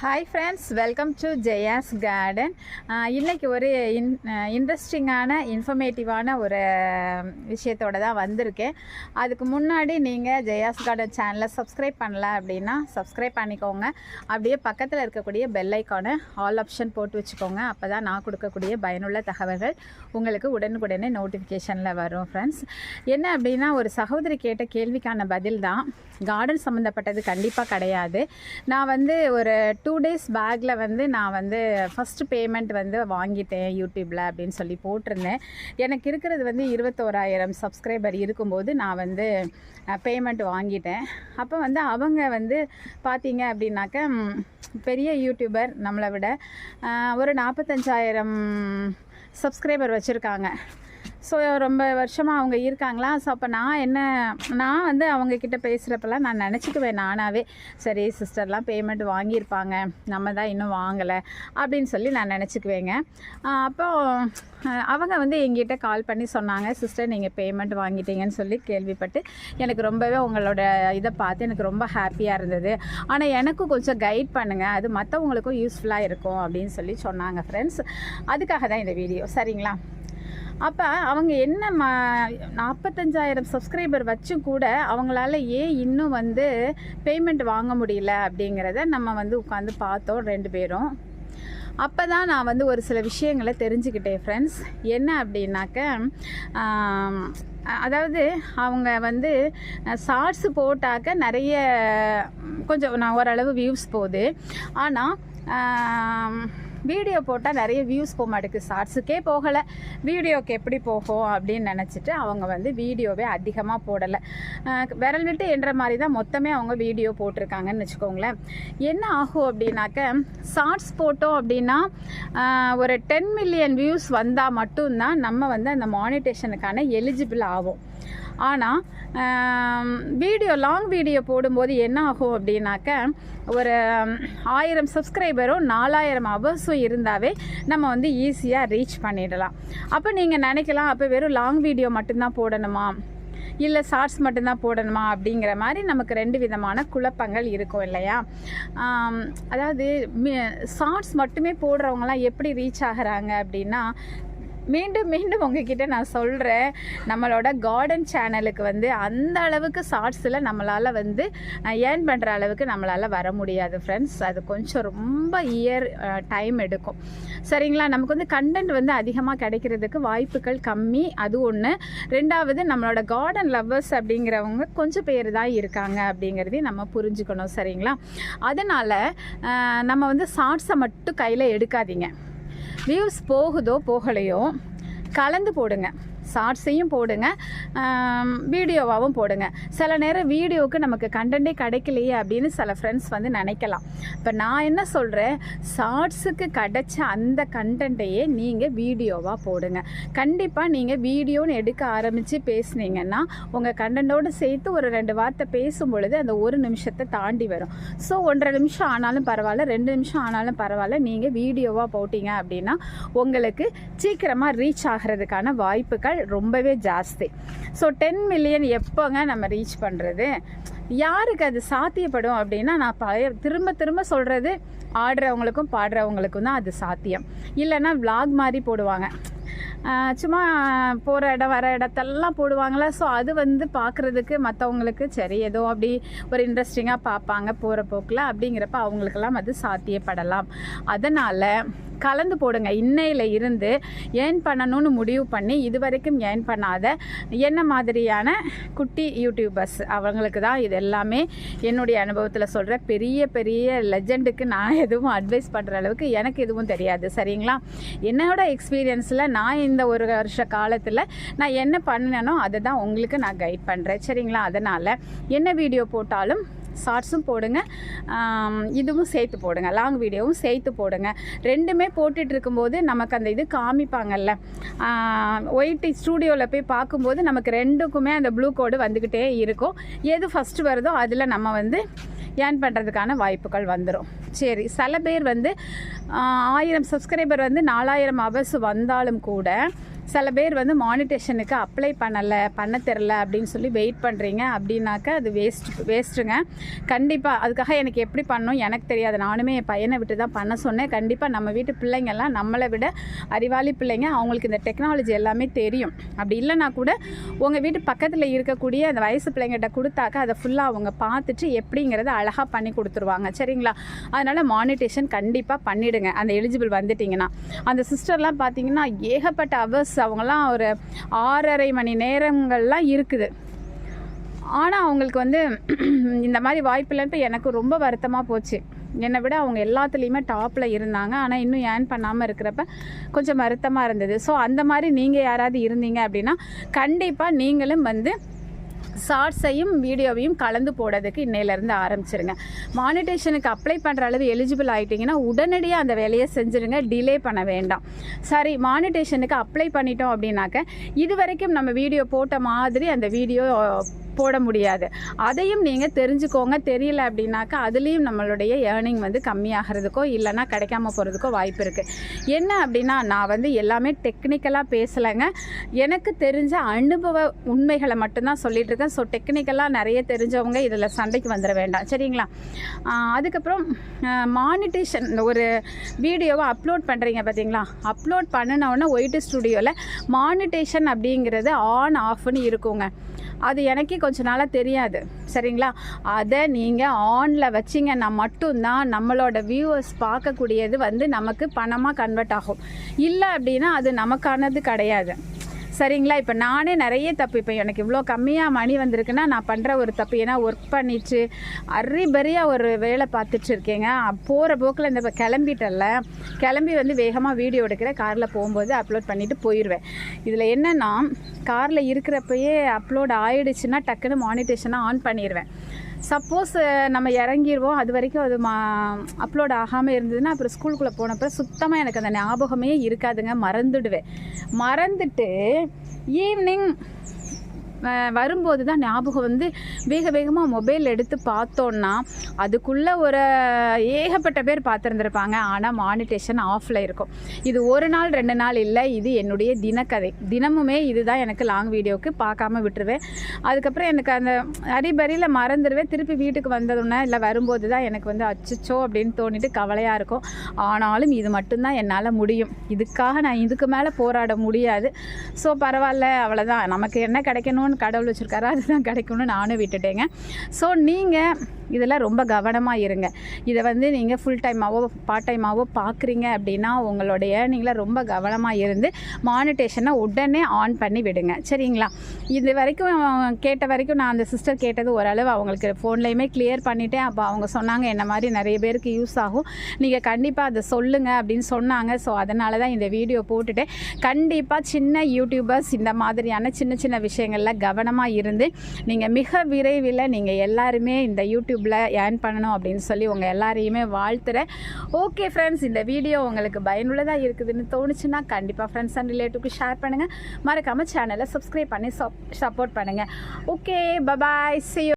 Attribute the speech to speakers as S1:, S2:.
S1: Hi friends welcome to Jaya's garden இன்றைக்கி ஒரு இன் இன்ட்ரெஸ்டிங்கான இன்ஃபர்மேட்டிவான ஒரு விஷயத்தோட தான் வந்திருக்கேன். அதுக்கு முன்னாடி நீங்கள் ஜெயாஸ் கார்டன் சேனலை சப்ஸ்கிரைப் பண்ணல அப்படின்னா சப்ஸ்கிரைப் பண்ணிக்கோங்க. அப்படியே பக்கத்தில் இருக்கக்கூடிய பெல் ஐக்கானை ஆல் ஆப்ஷன் போட்டு வச்சுக்கோங்க. அப்போ தான் நான் கொடுக்கக்கூடிய பயனுள்ள தகவல்கள் உங்களுக்கு உடனுக்குடனே நோட்டிஃபிகேஷனில் வரும் ஃப்ரெண்ட்ஸ் என்ன அப்படின்னா ஒரு சகோதரி கேட்ட கேள்விக்கான பதில் தான். கார்டன் சம்மந்தப்பட்டது கண்டிப்பாக கிடையாது. நான் வந்து ஒரு டூ டூ டேஸ் பேக்கில் வந்து நான் வந்து ஃபஸ்ட்டு பேமெண்ட் வந்து வாங்கிட்டேன் யூடியூப்பில் அப்படின்னு சொல்லி போட்டிருந்தேன். எனக்கு இருக்கிறது வந்து இருபத்தோராயிரம் சப்ஸ்கிரைபர் இருக்கும்போது நான் வந்து பேமெண்ட் வாங்கிட்டேன். அப்போ வந்து அவங்க வந்து பார்த்தீங்க அப்படின்னாக்க பெரிய யூடியூபர் நம்மளை விட ஒரு நாற்பத்தஞ்சாயிரம் சப்ஸ்கிரைபர் வச்சுருக்காங்க. ஸோ ரொம்ப வருஷமாக அவங்க இருக்காங்களா? ஸோ அப்போ நான் என்ன நான் வந்து அவங்க கிட்ட பேசுகிறப்பெல்லாம் நான் நினச்சிக்குவேன் நானாகவே சரி சிஸ்டர்லாம் பேமெண்ட் வாங்கியிருப்பாங்க. நம்ம தான் இன்னும் வாங்கலை அப்படின்னு சொல்லி நான் நினச்சிக்குவேங்க. அப்போ அவங்க வந்து எங்கிட்ட கால் பண்ணி சொன்னாங்க சிஸ்டர் நீங்கள் பேமெண்ட் வாங்கிட்டீங்கன்னு சொல்லி கேள்விப்பட்டு எனக்கு ரொம்பவே உங்களோட இதை பார்த்து எனக்கு ரொம்ப ஹாப்பியாக இருந்தது. ஆனால் எனக்கும் கொஞ்சம் கைட் பண்ணுங்கள் அது மற்றவங்களுக்கும் யூஸ்ஃபுல்லாக இருக்கும். அப்படின்னு சொல்லி சொன்னாங்க ஃப்ரெண்ட்ஸ் அதுக்காக தான் இந்த வீடியோ சரிங்களா? அப்போ அவங்க என்ன ம நாற்பத்தஞ்சாயிரம் சப்ஸ்கிரைபர் வச்சும் கூட அவங்களால ஏன் இன்னும் வந்து பேமெண்ட் வாங்க முடியல அப்படிங்கிறத நம்ம வந்து உட்காந்து பார்த்தோம் ரெண்டு பேரும். அப்போ தான் நான் வந்து ஒரு சில விஷயங்களை தெரிஞ்சுக்கிட்டேன் ஃப்ரெண்ட்ஸ் என்ன அப்படின்னாக்க அதாவது அவங்க வந்து ஷார்ட்ஸ் போட்டாக்க நிறைய கொஞ்சம் நான் ஓரளவு வியூஸ் போகுது. ஆனால் வீடியோ போட்டால் நிறைய வியூஸ் போக மாட்டேங்குது. ஷார்ட்ஸுக்கே போகலை. வீடியோக்கு எப்படி போகும் அப்படின்னு நினச்சிட்டு அவங்க வந்து வீடியோவே அதிகமாக போடலை. விரல் விட்டு என்ற மாதிரி தான் மொத்தமே அவங்க வீடியோ போட்டிருக்காங்கன்னு வச்சுக்கோங்களேன். என்ன ஆகும் அப்படின்னாக்க ஷார்ட்ஸ் போட்டோம் அப்படின்னா ஒரு டென் மில்லியன் வியூஸ் வந்தால் மட்டும்தான் நம்ம வந்து அந்த மானிட்டேஷனுக்கான எலிஜிபிள் ஆகும் ஆனால் வீடியோ லாங் வீடியோ போடும்போது என்ன ஆகும் அப்படின்னாக்க ஒரு ஆயிரம் சப்ஸ்கிரைபரும் நாலாயிரம் ஹவர்ஸும் இருந்தாவே நம்ம வந்து ஈஸியாக ரீச் பண்ணிடலாம். அப்போ நீங்கள் நினைக்கலாம் அப்போ வெறும் லாங் வீடியோ மட்டும்தான் போடணுமா? இல்லை ஷார்ட்ஸ் மட்டும்தான் போடணுமா? அப்படிங்கிற மாதிரி நமக்கு ரெண்டு விதமான குழப்பங்கள் இருக்கும் இல்லையா? அதாவது ஷார்ட்ஸ் மட்டுமே போடுறவங்கலாம் எப்படி ரீச் ஆகுறாங்க அப்படின்னா மீண்டும் மீண்டும் உங்ககிட்ட நான் சொல்கிறேன் நம்மளோட கார்டன் சேனலுக்கு வந்து அந்த அளவுக்கு ஷார்ட்ஸில் நம்மளால் வந்து ஏர்ன் பண்ணுற அளவுக்கு நம்மளால் வர முடியாது ஃப்ரெண்ட்ஸ் அது கொஞ்சம் ரொம்ப இயர் டைம் எடுக்கும். சரிங்களா? நமக்கு வந்து கண்டென்ட் வந்து அதிகமாக கிடைக்கிறதுக்கு வாய்ப்புகள் கம்மி. அது ஒன்று ரெண்டாவது நம்மளோட கார்டன் லவ்வர்ஸ் அப்படிங்கிறவங்க கொஞ்சம் பேர் தான் இருக்காங்க அப்படிங்கிறதையும் நம்ம புரிஞ்சுக்கணும் சரிங்களா? அதனால் நம்ம வந்து ஷார்ட்ஸை மட்டும் கையில் எடுக்காதீங்க. வியூஸ் போகுதோ போகலையோ கலந்து போடுங்க. ஷார்ட்ஸையும் போடுங்க வீடியோவாகவும் போடுங்க. சில நேரம் வீடியோவுக்கு நமக்கு கண்டென்ட்டே கிடைக்கலையே அப்படின்னு சில ஃப்ரெண்ட்ஸ் வந்து நினைக்கலாம். இப்போ நான் என்ன சொல்கிறேன் ஷார்ட்ஸுக்கு கிடைச்ச அந்த கண்டென்ட்டையே நீங்கள் வீடியோவாக போடுங்க. கண்டிப்பாக நீங்கள் வீடியோன்னு எடுக்க ஆரம்பித்து பேசுனீங்கன்னா உங்கள் கண்டென்ட்டோடு சேர்த்து ஒரு ரெண்டு வார்த்தை பேசும் பொழுது அந்த ஒரு நிமிஷத்தை தாண்டி வரும். ஸோ ஒன்றரை நிமிஷம் ஆனாலும் பரவாயில்ல ரெண்டு நிமிஷம் ஆனாலும் பரவாயில்ல நீங்கள் வீடியோவாக போட்டீங்க அப்படின்னா உங்களுக்கு சீக்கிரமாக ரீச் ஆகிறதுக்கான வாய்ப்புகள் ரொம்பவே ஜாஸ்தி. ஸோ டென் மில்லியன் எப்போங்க நம்ம ரீச் பண்ணுறது யாருக்கு அது சாத்தியப்படும் அப்படின்னா நான் பழைய திரும்ப திரும்ப சொல்கிறது ஆடுறவங்களுக்கும் பாடுறவங்களுக்கும் தான் அது சாத்தியம். இல்லைன்னா விளாக் மாதிரி போடுவாங்க. சும்மா போகிற இடம் வர இடத்தெல்லாம் போடுவாங்களா ஸோ அது வந்து பார்க்குறதுக்கு மற்றவங்களுக்கு சரி ஏதோ அப்படி ஒரு இன்ட்ரெஸ்டிங்காக பார்ப்பாங்க போகிற போக்கில். அப்படிங்கிறப்ப அவங்களுக்கெல்லாம் அது சாத்தியப்படலாம். அதனால் கலந்து போடுங்க. இன்னையில் இருந்து ஏர்ன் பண்ணணும்னு முடிவு பண்ணி இது வரைக்கும் ஏர்ன் பண்ணாத என்ன மாதிரியான குட்டி யூடியூபர்ஸ் அவங்களுக்கு தான் இது எல்லாமே என்னுடைய அனுபவத்தில் சொல்கிற பெரிய பெரிய லெஜெண்டுக்கு நான் எதுவும் அட்வைஸ் பண்ணுற அளவுக்கு எனக்கு எதுவும் தெரியாது. சரிங்களா? என்னோட எக்ஸ்பீரியன்ஸில் நான் இந்த ஒரு வருஷ காலத்தில் நான் என்ன பண்ணினேனோ அதை தான் உங்களுக்கு நான் கைட் பண்ணுறேன் சரிங்களா? அதனால் என்ன வீடியோ போட்டாலும் ஷார்ட்ஸும் போடுங்க. இதுவும் சேர்த்து போடுங்க. லாங் வீடியோவும் சேர்த்து போடுங்க. ரெண்டுமே போட்டுட்டு இருக்கும்போது நமக்கு அந்த இது காமிப்பாங்கல்ல. ஒயிட் ஸ்டூடியோவில் போய் பார்க்கும்போது நமக்கு ரெண்டுக்குமே அந்த ப்ளூ கோடு வந்துக்கிட்டே இருக்கும். எது ஃபஸ்ட்டு வருதோ அதில் நம்ம வந்து ஏர்ன் பண்ணுறதுக்கான வாய்ப்புகள் வந்துடும் சரி சில பேர் வந்து ஆயிரம் சப்ஸ்கிரைபர் வந்து நாலாயிரம் அவர்ஸ் வந்தாலும் கூட சில பேர் வந்து மானிட்டேஷனுக்கு அப்ளை பண்ணலை பண்ண தெரில அப்படின்னு சொல்லி வெயிட் பண்ணுறீங்க அப்படின்னாக்க அது வேஸ்ட் வேஸ்ட்டுங்க கண்டிப்பாக அதுக்காக எனக்கு எப்படி பண்ணணும் எனக்கு தெரியாது. நானுமே என் பையனை விட்டு தான் பண்ண சொன்னேன். கண்டிப்பாக நம்ம வீட்டு பிள்ளைங்கள்லாம் நம்மளை விட அறிவாளி பிள்ளைங்க. அவங்களுக்கு இந்த டெக்னாலஜி எல்லாமே தெரியும். அப்படி இல்லைனா கூட உங்கள் வீட்டு பக்கத்தில் இருக்கக்கூடிய அந்த வயசு பிள்ளைங்கிட்ட கொடுத்தாக்க அதை ஃபுல்லாக அவங்க பார்த்துட்டு எப்படிங்கிறத அழகாக பண்ணி கொடுத்துருவாங்க. சரிங்களா? அதனால் மானிட்டேஷன் கண்டிப்பாக பண்ணிவிடுங்க அந்த எலிஜிபிள் வந்துட்டிங்கன்னா. அந்த சிஸ்டர்லாம் பார்த்தீங்கன்னா ஏகப்பட்ட அவர்ஸ் அவங்கெல்லாம் ஒரு ஆறரை மணி நேரங்கள்லாம் இருக்குது. ஆனால் அவங்களுக்கு வந்து இந்த மாதிரி வாய்ப்பில்லைன்ட்டு எனக்கு ரொம்ப வருத்தமாக போச்சு. என்னை விட அவங்க எல்லாத்துலேயுமே டாப்பில் இருந்தாங்க. ஆனால் இன்னும் ஏர்ன் பண்ணாமல் இருக்கிறப்ப கொஞ்சம் வருத்தமாக இருந்தது. ஸோ அந்த மாதிரி நீங்கள் யாராவது இருந்தீங்க அப்படின்னா கண்டிப்பாக நீங்களும் வந்து ஷார்ட்ஸையும் வீடியோவையும் கலந்து போடுறதுக்கு இன்னையிலேருந்து ஆரம்பிச்சிருங்க. மானிட்டேஷனுக்கு அப்ளை பண்ணுற அளவு எலிஜிபிள் ஆகிட்டிங்கன்னா உடனடியாக அந்த வேலையை செஞ்சுருங்க டிலே பண்ண வேண்டாம். சரி மானிட்டேஷனுக்கு அப்ளை பண்ணிட்டோம் அப்படின்னாக்க இது வரைக்கும் நம்ம வீடியோ போட்ட மாதிரி அந்த வீடியோ போட முடியாது. அதையும் நீங்கள் தெரிஞ்சுக்கோங்க. தெரியல அப்படின்னாக்கா அதுலேயும் நம்மளுடைய ஏர்னிங் வந்து கம்மியாகிறதுக்கோ இல்லைன்னா கிடைக்காம போகிறதுக்கோ வாய்ப்பு இருக்குது என்ன அப்படின்னா நான் வந்து எல்லாமே டெக்னிக்கலாக பேசலைங்க. எனக்கு தெரிஞ்ச அனுபவ உண்மைகளை மட்டும்தான் சொல்லிட்டு இருக்கேன். ஸோ டெக்னிக்கலாக நிறைய தெரிஞ்சவங்க இதில் சண்டைக்கு வந்துட வேண்டாம். சரிங்களா? அதுக்கப்புறம் மானிட்டேஷன் ஒரு வீடியோவை அப்லோட் பண்ணுறீங்க பார்த்தீங்களா அப்லோட் பண்ணினவுடனே ஒயிட் ஸ்டுடியோவில் மானிட்டேஷன் அப்படிங்கிறது ஆன் ஆஃப்னு இருக்குங்க. அது எனக்கே கொஞ்ச நாளாக தெரியாது. சரிங்களா? அதை நீங்கள் ஆனில் வச்சிங்கன்னா மட்டும்தான் நம்மளோட வியூவர்ஸ் பார்க்கக்கூடியது வந்து நமக்கு பணமாக கன்வெர்ட் ஆகும். இல்லை அப்படின்னா அது நமக்கானது கிடையாது. சரிங்களா? இப்போ நானே நிறைய தப்பு. இப்போ எனக்கு இவ்வளோ கம்மியாக மணி வந்திருக்குன்னா நான் பண்ணுற ஒரு தப்பு. ஏன்னா ஒர்க் பண்ணிட்டு அரிபரியாக ஒரு வேலை பார்த்துட்டு இருக்கேங்க. போகிற போக்கில் இந்த இப்போ கிளம்பிட்டல கிளம்பி வந்து வேகமாக வீடியோ எடுக்கிறேன் காரில் போகும்போது அப்லோட் பண்ணிவிட்டு போயிடுவேன் இதில் என்னென்னா காரில் இருக்கிறப்பயே அப்லோட் ஆயிடுச்சுன்னா டக்குன்னு மானிட்டேஷனாக ஆன் பண்ணிடுவேன் சப்போஸ் நம்ம இறங்கிடுவோம் அது வரைக்கும் அது மா அப்லோட் ஆகாமல் இருந்ததுன்னா அப்புறம் ஸ்கூலுக்குள்ளே போனப்போ சுத்தமாக எனக்கு அந்த ஞாபகமே இருக்காதுங்க. மறந்துடுவேன். மறந்துட்டு ஈவினிங் வரும்போது தான் ஞாபகம் வந்து வேக வேகமாக மொபைல் எடுத்து பார்த்தோன்னா அதுக்குள்ளே ஒரு ஏகப்பட்ட பேர் பார்த்துருந்துருப்பாங்க. ஆனால் மானிட்டேஷன் ஆஃபில் இருக்கும். இது ஒரு நாள் ரெண்டு நாள் இல்லை. இது என்னுடைய தினக்கதை. தினமுமே இதுதான் எனக்கு லாங் வீடியோவுக்கு பார்க்காம விட்டுருவேன். அதுக்கப்புறம் எனக்கு அந்த அரிபரியில் மறந்துடுவேன் திருப்பி வீட்டுக்கு வந்ததுன்னா இல்லை வரும்போது தான் எனக்கு வந்து அச்சச்சோ அப்படின்னு தோணிட்டு கவலையாக இருக்கும். ஆனாலும் இது மட்டும்தான் என்னால் முடியும். இதுக்காக நான் இதுக்கு மேலே போராட முடியாது. ஸோ பரவாயில்ல. அவ்வளோதான் நமக்கு என்ன கிடைக்கணும்னு கடவுள் வச்சுருக்காரு அதுதான் கிடைக்கணும்னு நானும் விட்டுட்டேங்க. ஸோ நீங்கள் இதெல்லாம் ரொம்ப கவனமாக இருங்க. இதை வந்து நீங்கள் ஃபுல் டைமாகவோ பார்ட் டைமாகவோ பார்க்குறீங்க அப்படின்னா உங்களுடைய ஏர்னிங்கில் ரொம்ப கவனமாக இருந்து மானிட்டேஷனை உடனே ஆன் பண்ணி விடுங்க. சரிங்களா? இது வரைக்கும் கேட்ட வரைக்கும் நான் அந்த சிஸ்டர் கேட்டது ஓரளவு அவங்களுக்கு ஃபோன்லேயுமே கிளியர் பண்ணிட்டேன். அப்போ அவங்க சொன்னாங்க என்ன மாதிரி நிறைய பேருக்கு யூஸ் ஆகும். நீங்கள் கண்டிப்பாக அதை சொல்லுங்கள் அப்படின்னு சொன்னாங்க. ஸோ அதனால தான் இந்த வீடியோ போட்டுட்டேன். கண்டிப்பாக சின்ன யூடியூபர்ஸ் இந்த மாதிரியான சின்ன சின்ன விஷயங்களில் கவனமாக இருந்து நீங்கள் மிக விரைவில் நீங்கள் எல்லாருமே இந்த யூடியூப் யூடியூப்பில் ஏர்ன் பண்ணணும் அப்படின்னு சொல்லி உங்கள் எல்லாரையுமே வாழ்த்துறேன். ஓகே ஃப்ரெண்ட்ஸ் இந்த வீடியோ உங்களுக்கு பயனுள்ளதாக இருக்குதுன்னு தோணுச்சுன்னா கண்டிப்பாக ஃப்ரெண்ட்ஸ் அண்ட் ரிலேட்டிவ்க்கு ஷேர் பண்ணுங்கள் மறக்காமல் சேனலை சப்ஸ்கிரைப் பண்ணி சப்போர்ட் பண்ணுங்கள் ஓகே பபாய் சி